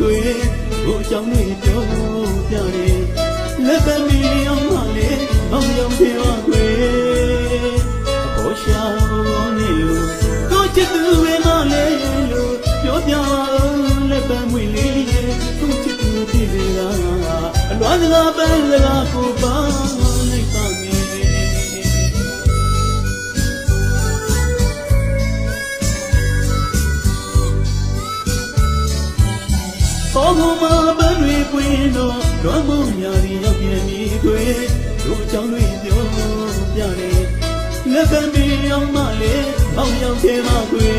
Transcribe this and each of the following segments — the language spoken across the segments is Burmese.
တွေဘို့ကြောင့်နေပြောပြတယ်လက်ပတ်မီအောင်မလေးအောင်ရောက်ပြေပါခွေအပေါ်ရှာနေလို့ကိုချစ်သူပဲမလေးလို့ပြောပြအောင်လက်ပတ်မွေလေးရဲ့ကိုချစ်သူပြည်စေတာအလွမ်းစကားပန်းစကားကိုပါ ဘောဘမပန်းတွေပွင့်တော့လွမ်းမုံညာရီရောက်ပြန်ပြီခွေတို့ကြောင့်တွေပြောပြတယ်လက်ပံမီအောင်မလေးပေါင်းရောက်သေးပါခွေ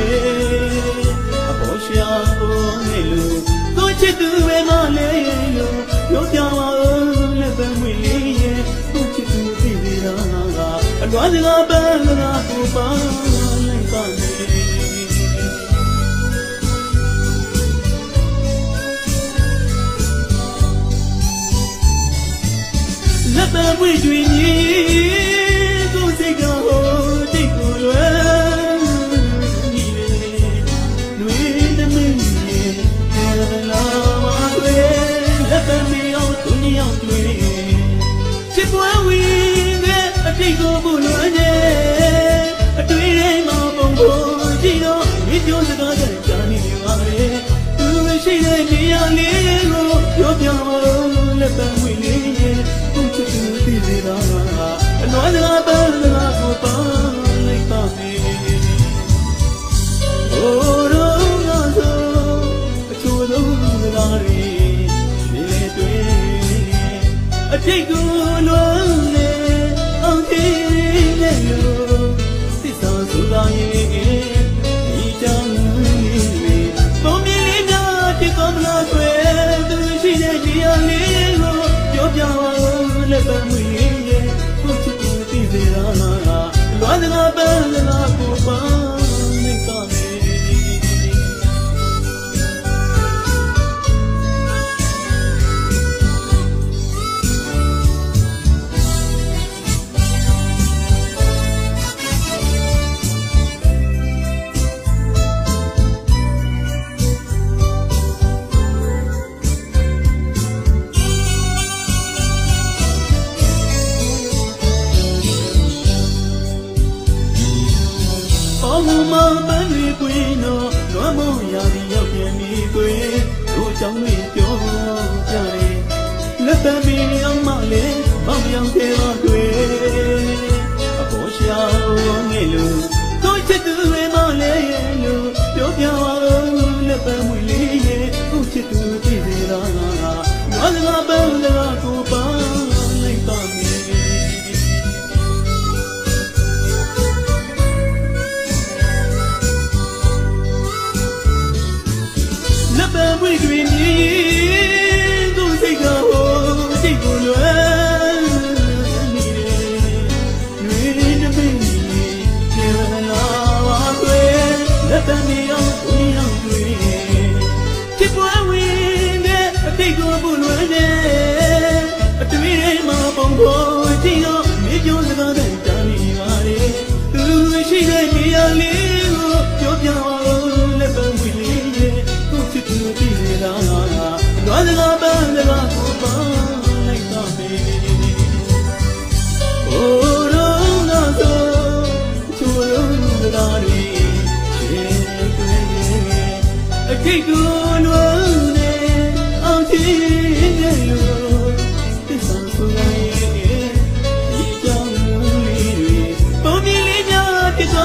အပေါ်ရှာပေါ်နေလို့တို့ချစ်သူပဲမလေးလို့ပြောပြပါဦးလက်ပံမွေလေးရဲ့တို့ချစ်သူသိသေးတာကအလွမ်းစကားပန်းစကားကိုပါ ပံပွင့်တွင်ကြီးကိုယ်စိတ်ကဟိုတိတ်ကိုလွယ်ညီလေနှွေးသမီးရဲ့လာမတွင်လက်ပံမီအောင်သူညောင်တွင်ချစ်ပွဲဝီတဲ့အတိတ်ကိုဘုလွယ်နေအတွေ့ထဲမှာပုံပေါ်ကြည့်တော့ဒီကြိုးစကားကြကြားနေပါလေသူမရှိတဲ့ တိတ်ကိုလွမ်းနေအောင်ကြည့်နေလို့သစ္စာဆိုတာရဲ့ဒီကြောင့်လေးပုံမြင်လေးများတိတ်ကောင်းလာွယ်သူရှိတဲ့ဒီအလေးကိုပြောပြပါဦးလက်ပံမွေရဲ့ကိုချစ်သူသိစေတာလွမ်းစကားပန်းစကားကို ပန်းတွေပွင့်တော့လွမ်းမရာဒီရောက်ပြန်ပြီကွယ်တို့ကြောင့်တွေပြောပြတယ်လက်ပံမီအောင်မလေးဘောင်ပြောင်သေးပါကွယ်အပေါ်ရှာနေလို့တို့ချစ်သူတွေမလေးလို့ပြောပြပါဦးလက်ပံမွေလေးရဲ့တို့ချစ်သူသိစေတာ လက်ပံပွင့်တွင်မြည်သူစိတ်ကဟိုစိတ်ကိုလွယ်နေတယ်တွေတပိနေလာပါကွယ်လက်ပံမြေအောင်ကိုရောက်တွင်ချစ်ပွဲဝင်တဲ့အတိတ်ကိုပူလွယ်နေ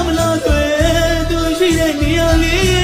မလားတွေ့သူရှိတဲ့နေရာလေး